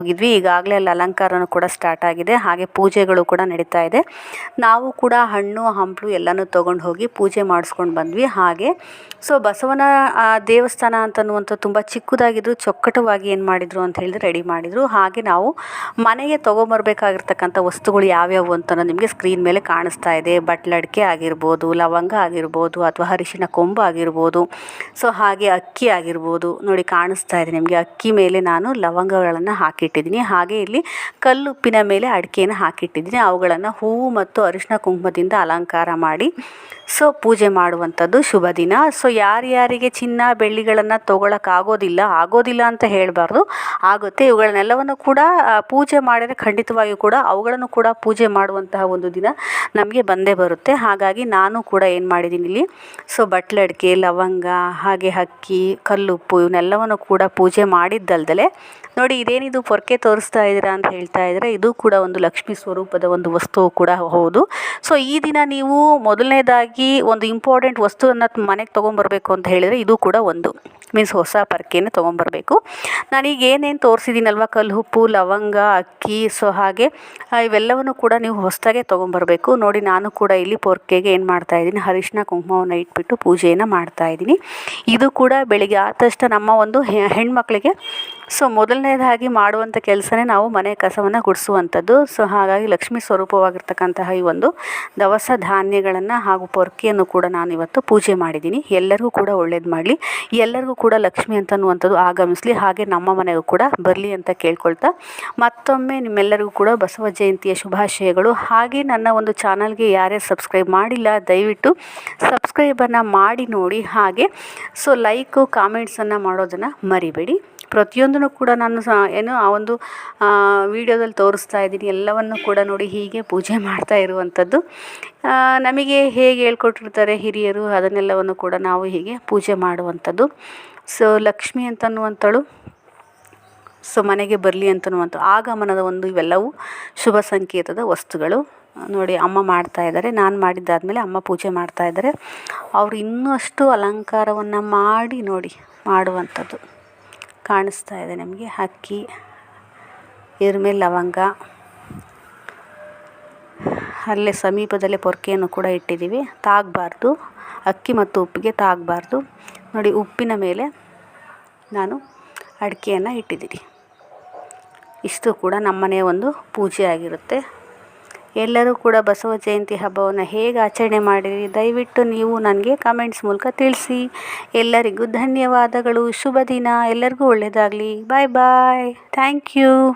ಹೋಗಿದ್ವಿ. ಈಗಾಗಲೇ ಅಲ್ಲಿ ಅಲಂಕಾರನೂ ಕೂಡ ಸ್ಟಾರ್ಟ್ ಆಗಿದೆ. ಹಾಗೆ ಪೂಜೆಗಳು ಕೂಡ ನಡೀತಾ ಇದೆ. ನಾವು ಕೂಡ ಹಣ್ಣು, ಹಂಪಲು ಎಲ್ಲನೂ ತೊಗೊಂಡು ಹೋಗಿ ಪೂಜೆ ಮಾಡಿಸ್ಕೊಂಡು ಬಂದ್ವಿ. ಹಾಗೆ ಸೊ ಬಸವನ ದೇವಸ್ಥಾನ ಅಂತನ್ನುವಂಥ ತುಂಬ ಚಿಕ್ಕದಾಗಿದ್ರು, ಚೊಕ್ಕಟವಾಗಿ ಏನು ಮಾಡಿದರು ಅಂತ ಹೇಳಿದ್ರೆ ರೆಡಿ ಮಾಡಿದರು. ಹಾಗೆ ನಾವು ಮನೆಗೆ ತೊಗೊಂಬರ್ಬೇಕಾಗಿರ್ತಕ್ಕಂಥ ವಸ್ತುಗಳು ಯಾವ್ಯಾವು ಅಂತ ನಿಮಗೆ ಸ್ಕ್ರೀನ್ ಮೇಲೆ ಕಾಣಿಸ್ತಾ ಇದೆ. ಬಟ್ಲಡಿಕೆ ಆಗಿರ್ಬೋದು, ಲವಂಗ ಆಗಿರ್ಬೋದು ಅಥವಾ ಅರಿಶಿನ ಕೊಂಬು ಆಗಿರ್ಬೋದು. ಸೊ ಹಾಗೆ ಅಕ್ಕಿ ಆಗಿರ್ಬೋದು. ನೋಡಿ ಕಾಣಿಸ್ತಾ ಇದೆ ನಿಮಗೆ. ಅಕ್ಕಿ ಮೇಲೆ ನಾನು ಲವಂಗಗಳನ್ನು ಹಾಕಿಟ್ಟಿದ್ದೀನಿ. ಹಾಗೆ ಇಲ್ಲಿ ಕಲ್ಲುಪ್ಪಿನ ಮೇಲೆ ಅಡಿಕೆಯನ್ನು ಹಾಕಿಟ್ಟಿದ್ದೀನಿ. ಅವುಗಳನ್ನು ಹೂವು ಮತ್ತು ಅರಿಶಿನ ಕುಂಕುಮದಿಂದ ಅಲಂಕಾರ ಮಾಡಿ, ಸೊ ಪೂಜೆ ಮಾಡುವಂಥದ್ದು ಶುಭ ದಿನ. ಸೊ ಯಾರ್ಯಾರಿಗೆ ಚಿನ್ನ ಬೆಳ್ಳಿಗಳನ್ನು ತೊಗೊಳಕ್ಕಾಗೋದಿಲ್ಲ, ಆಗೋದಿಲ್ಲ ಅಂತ ಹೇಳಬಾರ್ದು. ಆಗುತ್ತೆ. ಇವುಗಳನ್ನೆಲ್ಲವನ್ನು ಕೂಡ ಪೂಜೆ ಮಾಡಿದರೆ ಖಂಡಿತವಾಗಿಯೂ ಕೂಡ ಅವುಗಳನ್ನು ಕೂಡ ಪೂಜೆ ಮಾಡುವಂತಹ ಒಂದು ದಿನ ನಮಗೆ ಬಂದೇ ಬರುತ್ತೆ. ಹಾಗಾಗಿ ನಾನು ಕೂಡ ಏನು ಮಾಡಿದ್ದೀನಿ ಇಲ್ಲಿ, ಸೊ ಬಟ್ಲಡಿಕೆ ಲವಂಗ, ಹಾಗೆ ಅಕ್ಕಿ, ಕಲ್ಲುಪ್ಪು, ಇವನ್ನೆಲ್ಲವನ್ನು ಕೂಡ ಪೂಜೆ ಮಾಡಿದ್ದಲ್ದಲೆ ನೋಡಿ ಇದೇನಿದು ಪೊರ್ಕೆ ತೋರಿಸ್ತಾ ಇದ್ದೀರಾ ಅಂತ ಹೇಳ್ತಾ ಇದ್ದಾರೆ ಇದು ಕೂಡ ಒಂದು ಲಕ್ಷ್ಮಿ ಸ್ವರೂಪದ ಒಂದು ವಸ್ತು ಕೂಡ ಹೌದು. ಸೊ ಈ ದಿನ ನೀವು ಮೊದಲನೇದಾಗಿ ಒಂದು ಇಂಪಾರ್ಟೆಂಟ್ ವಸ್ತುವನ್ನು ಮನೆಗೆ ತೊಗೊಂಬರ್ಬೇಕು ಅಂತ ಹೇಳಿದರೆ ಇದು ಕೂಡ ಒಂದು. ಮೀನ್ಸ್ ಹೊಸ ಪರ್ಕೆನೇ ತೊಗೊಂಬರ್ಬೇಕು. ನಾನೀಗ ಏನೇನು ತೋರಿಸಿದ್ದೀನಲ್ವ? ಕಲ್ಲು ಉಪ್ಪು ಲವಂಗ, ಅಕ್ಕಿ ಸೊ ಹಾಗೆ ಇವೆಲ್ಲವನ್ನು ಕೂಡ ನೀವು ಹೊಸದಾಗೆ ತೊಗೊಂಬರ್ಬೇಕು. ನೋಡಿ, ನಾನು ಕೂಡ ಇಲ್ಲಿ ಪೊರ್ಕೆಗೆ ಏನು ಮಾಡ್ತಾ ಇದ್ದೀನಿ? ಅರಿಶಿನ ಕುಂಕುಮವನ್ನು ಇಟ್ಬಿಟ್ಟು ಪೂಜೆಯನ್ನು ಮಾಡ್ತಾ ಇದ್ದೀನಿ. ಇದು ಕೂಡ ಬೆಳಿಗ್ಗೆ ಆದ ನಮ್ಮ ಒಂದು ಹೆಣ್ಮಕ್ಳಿಗೆ ಸೊ ಮೊದಲನೇದಾಗಿ ಮಾಡುವಂಥ ಕೆಲಸನೇ ನಾವು ಮನೆ ಕಸವನ್ನು ಗುಡಿಸುವಂಥದ್ದು. ಸೊ ಹಾಗಾಗಿ ಲಕ್ಷ್ಮೀ ಸ್ವರೂಪವಾಗಿರ್ತಕ್ಕಂತಹ ಈ ಒಂದು ದವಸ ಧಾನ್ಯಗಳನ್ನು ಹಾಗೂ ಪೊರ್ಕೆಯನ್ನು ಕೂಡ ನಾನು ಇವತ್ತು ಪೂಜೆ ಮಾಡಿದ್ದೀನಿ. ಎಲ್ಲರಿಗೂ ಕೂಡ ಒಳ್ಳೇದು ಮಾಡಲಿ. ಎಲ್ಲರಿಗೂ ಕೂಡ ಲಕ್ಷ್ಮಿ ಅಂತನ್ನುವಂಥದ್ದು ಆಗಮಿಸಲಿ. ಹಾಗೆ ನಮ್ಮ ಮನೆಗೂ ಕೂಡ ಬರಲಿ ಅಂತ ಕೇಳ್ಕೊಳ್ತಾ. ಮತ್ತೊಮ್ಮೆ ನಿಮ್ಮೆಲ್ಲರಿಗೂ ಕೂಡ ಬಸವ ಜಯಂತಿಯ ಶುಭಾಶಯಗಳು. ಹಾಗೆ ನನ್ನ ಒಂದು ಚಾನಲ್ಗೆ ಯಾರೇ ಸಬ್ಸ್ಕ್ರೈಬ್ ಮಾಡಿಲ್ಲ, ದಯವಿಟ್ಟು ಸಬ್ಸ್ಕ್ರೈಬನ್ನು ಮಾಡಿ ನೋಡಿ. ಹಾಗೆ ಸೊ ಲೈಕು, ಕಾಮೆಂಟ್ಸನ್ನು ಮಾಡೋದನ್ನು ಮರಿಬೇಡಿ. ಪ್ರತಿಯೊಂದನ್ನು ಕೂಡ ನಾನು ಸಹ ಏನು ಆ ಒಂದು ವಿಡಿಯೋದಲ್ಲಿ ತೋರಿಸ್ತಾ ಇದ್ದೀನಿ. ಎಲ್ಲವನ್ನು ಕೂಡ ನೋಡಿ ಹೀಗೆ ಪೂಜೆ ಮಾಡ್ತಾ ಇರುವಂಥದ್ದು. ನಮಗೆ ಹೇಗೆ ಹೇಳ್ಕೊಟ್ಟಿರ್ತಾರೆ ಹಿರಿಯರು, ಅದನ್ನೆಲ್ಲವನ್ನು ಕೂಡ ನಾವು ಹೀಗೆ ಪೂಜೆ ಮಾಡುವಂಥದ್ದು. ಸೊ, ಲಕ್ಷ್ಮಿ ಅಂತನ್ನುವಂಥಳು, ಸೊ, ಮನೆಗೆ ಬರಲಿ ಅಂತನ್ನುವಂಥ ಆಗಮನದ ಒಂದು ಇವೆಲ್ಲವೂ ಶುಭ ಸಂಕೇತದ ವಸ್ತುಗಳು. ನೋಡಿ, ಅಮ್ಮ ಮಾಡ್ತಾ ಇದ್ದಾರೆ, ನಾನು ಮಾಡಿದ್ದಾದಮೇಲೆ ಅಮ್ಮ ಪೂಜೆ ಮಾಡ್ತಾ ಇದ್ದಾರೆ. ಅವರು ಇನ್ನಷ್ಟು ಅಲಂಕಾರವನ್ನು ಮಾಡಿ ನೋಡಿ, ಮಾಡುವಂಥದ್ದು. ಕಾಣಿಸ್ತಾ ಇದೆ ನಮಗೆ. ಅಕ್ಕಿ ಇದ್ರ ಲವಂಗ. ಅಲ್ಲೇ ಸಮೀಪದಲ್ಲೇ ಪೊರ್ಕೆಯನ್ನು ಕೂಡ ಇಟ್ಟಿದ್ದೀವಿ. ತಾಗಬಾರ್ದು. ಅಕ್ಕಿ ಮತ್ತು ಉಪ್ಪಿಗೆ ತಾಗಬಾರ್ದು. ನೋಡಿ, ಉಪ್ಪಿನ ಮೇಲೆ ನಾನು ಅಡಿಕೆಯನ್ನು ಇಟ್ಟಿದ್ದೀನಿ ಇಷ್ಟು ಕೂಡ ನಮ್ಮನೆಯ ಒಂದು ಪೂಜೆ ಆಗಿರುತ್ತೆ. ಎಲ್ಲರೂ ಕೂಡ ಬಸವ ಜಯಂತಿ ಹಬ್ಬವನ್ನು ಹೇಗೆ ಆಚರಣೆ ಮಾಡಿರಿ? ದಯವಿಟ್ಟು ನೀವು ನನಗೆ ಕಮೆಂಟ್ಸ್ ಮೂಲಕ ತಿಳಿಸಿ. ಎಲ್ಲರಿಗೂ ಧನ್ಯವಾದಗಳು. ಶುಭ ದಿನ. ಎಲ್ಲರಿಗೂ ಒಳ್ಳೆಯದಾಗಲಿ. ಬಾಯ್ ಬಾಯ್ ಥ್ಯಾಂಕ್ ಯು